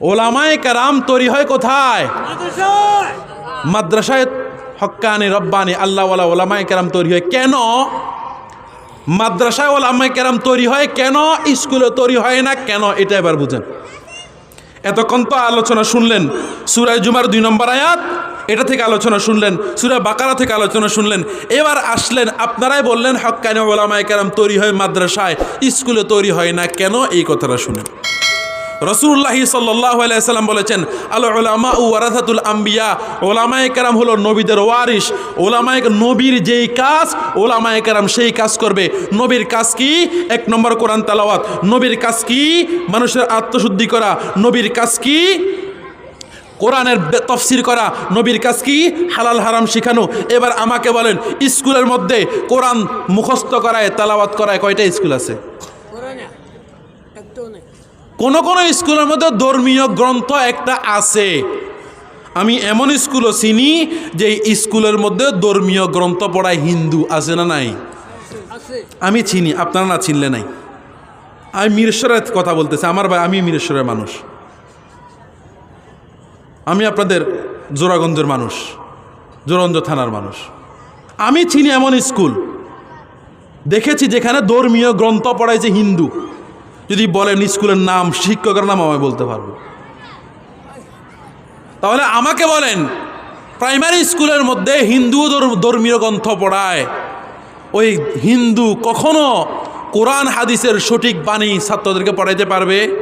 ওলামায় কারাম তৈরি হয় কোথায়? মাদ্রাসায়। হক্কানি রব্বানি আল্লাহওয়ালা ওলামায় কেরাম তৈরি হয় কেন? মাদ্রাসায় ওলামায় কেরাম তৈরি হয় কেন? স্কুলে তৈরি হয় না কেন? এটা এবার বুঝেন। এতক্ষণ তো আলোচনা শুনলেন সুরায় জুমার দুই নম্বর আয়াত এটা থেকে আলোচনা শুনলেন সুরা বাকারা থেকে আলোচনা শুনলেন। এবার আসলেন আপনারাই বললেন হক্কানি ওলামায় কেরাম তৈরি হয় মাদ্রাসায় স্কুলে তৈরি হয় না কেন? এই কথাটা শুনেন। রসুল্লাহি সাল্লাম বলেছেন, আল ওলামা উ ওয়ারাথাতুল আম্বিয়া ওলামায় কেরাম হলো নবীদের ওয়ারিস ওলামায় নবীর যেই কাজ ওলামায় কেরাম সেই কাজ করবে। নবীর কাজ কি? এক নম্বর কোরআন তালাওয়াত। নবীর কাজ কি? মানুষের আত্মশুদ্ধি করা। নবীর কাজ কি? কোরআনের তফসির করা। নবীর কাজ কি? হালাল হারাম শিখানো। এবার আমাকে বলেন, স্কুলের মধ্যে কোরআন মুখস্থ করায়, তালাওয়াত করায় কয়টা স্কুল আছে? কোন কোন স্কুলের মধ্যে ধর্মীয় গ্রন্থ একটা আছে। আমি এমন স্কুলও চিনি যে স্কুলের মধ্যে ধর্মীয় গ্রন্থ পড়ায় হিন্দু আছে না নাই? আমি চিনি আপনারা না চিনলে নাই? আমি মিরেশ্বরের কথা বলতেছি আমার ভাই আমি মিরেশ্বরের মানুষ। আমি আপনাদের জোরাগঞ্জের মানুষ জোরঞ্জ থানার মানুষ। আমি চিনি এমন স্কুল দেখেছি যেখানে ধর্মীয় গ্রন্থ পড়াইছে হিন্দু। যদি বলেন স্কুলের নাম শিক্ষকের নাম আমি বলতে পারব। তাহলে আমাকে বলেন প্রাইমারি স্কুলের মধ্যে হিন্দু ধর- ধর্মীয় গ্রন্থ পড়ায় ওই হিন্দু কখনো কোরআন হাদিসের সঠিক বাণী ছাত্রদেরকে পড়াইতে পারবে?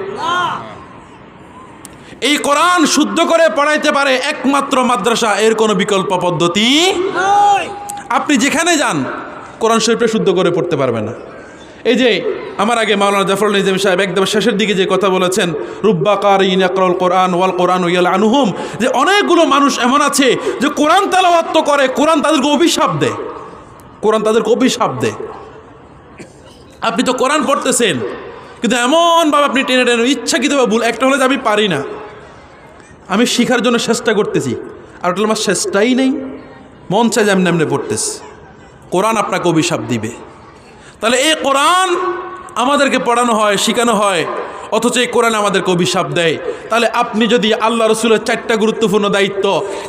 এই কোরআন শুদ্ধ করে পড়াইতে পারে একমাত্র মাদ্রাসা এর কোনো বিকল্প পদ্ধতি আপনি যেখানে যান কোরআন শরীফটা শুদ্ধ করে পড়তে পারবে না। এই যে আমার আগে মাওলানা জাফরুল নিজাম সাহেব একদম শেষের দিকে যে কথা বলেছেন রুব্বাকার ইনাকরুল কোরআন ওয়াল কোরআন ইয়াল আনুহুম, যে অনেকগুলো মানুষ এমন আছে যে কোরআন তালাওয়াত তো করে, কোরআন তাদেরকে অভিশাপ দেয়। কোরআন তাদেরকে অভিশাপ দেয়। আপনি তো কোরআন পড়তেছেন, কিন্তু এমনভাবে আপনি টেনে টেনে ইচ্ছাকৃতভাবে ভুল, একটা হলে যে আমি পারি না। আমি শিখার জন্য চেষ্টা করতেছি, আর ওটা আমার চেষ্টাই নেই। মন চাই যেমন এমনি পড়তেছি। কোরআন আপনাকে অভিশাপ দিবে। তাহলে এই কোরআন আমাদেরকে পড়ানো হয়, শেখানো হয়, অথচ এই কোরআন আমাদেরকে অভিশাপ দেয়। তাহলে আপনি যদি আল্লাহ রসুলের চারটা গুরুত্বপূর্ণ দায়িত্ব,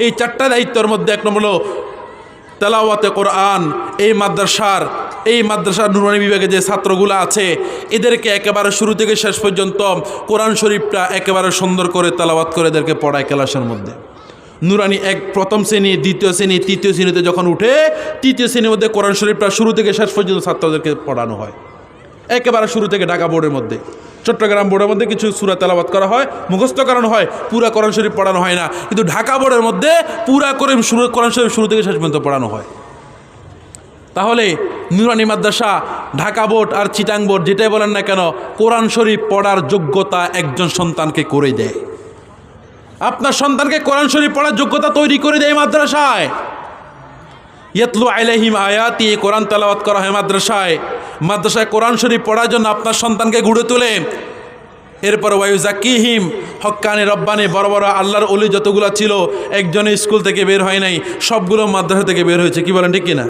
এই চারটা দায়িত্বের মধ্যে এক নম্বর হলো তেলাওয়াতে কোরআন, এই মাদ্রাসার এই মাদ্রাসার নুরানি বিভাগে যে ছাত্রগুলো আছে, এদেরকে একেবারে শুরু থেকে শেষ পর্যন্ত কোরআন শরীফটা একেবারে সুন্দর করে তেলাওয়াত করে এদেরকে পড়ায় ক্লাসের মধ্যে। নুরানি এক, প্রথম শ্রেণি, দ্বিতীয় শ্রেণি, তৃতীয় শ্রেণীতে যখন উঠে, তৃতীয় শ্রেণির মধ্যে কোরআন শরীফটা শুরু থেকে শেষ পর্যন্ত ছাত্রদেরকে পড়ানো হয়। একেবারে শুরু থেকে ঢাকা বোর্ডের মধ্যে। চট্টগ্রাম বোর্ডের মধ্যে কিছু সুরা তেলাবাত করা হয়, মুখস্থ কারণ হয়, পুরা কোরআন শরীফ পড়ানো হয় না। কিন্তু ঢাকা বোর্ডের মধ্যে পুরা করে শুরু, কোরআন শরীফ শুরু থেকে শেষ পর্যন্ত পড়ানো হয়। তাহলে নুরানি মাদ্রাসা, ঢাকা বোর্ড আর চিটাং বোর্ড যেটাই বলেন না কেন, কোরআন শরীফ পড়ার যোগ্যতা একজন সন্তানকে করে দেয়। আপনার সন্তানকে কোরআন শরীফ পড়ার যোগ্যতা তৈরি করে দেয় মাদ্রাসায়। ইয়াতলু আলাইহিম আয়াতি, কোরআন তেলাওয়াত করা হয় মাদ্রাসায়। মাদ্রাসায় কোরআন শরীফ পড়ার জন্য আপনার সন্তানকে গুড়ে তোলে। এরপর ওয়াইজাকিহিম হক্কানি রব্বানি, বড় বড় আল্লাহর অলি যতগুলো ছিল একজনে স্কুল থেকে বের হয় নাই, সবগুলো মাদ্রাসা থেকে বের হয়েছে। কি বলেন, ঠিক কিনা?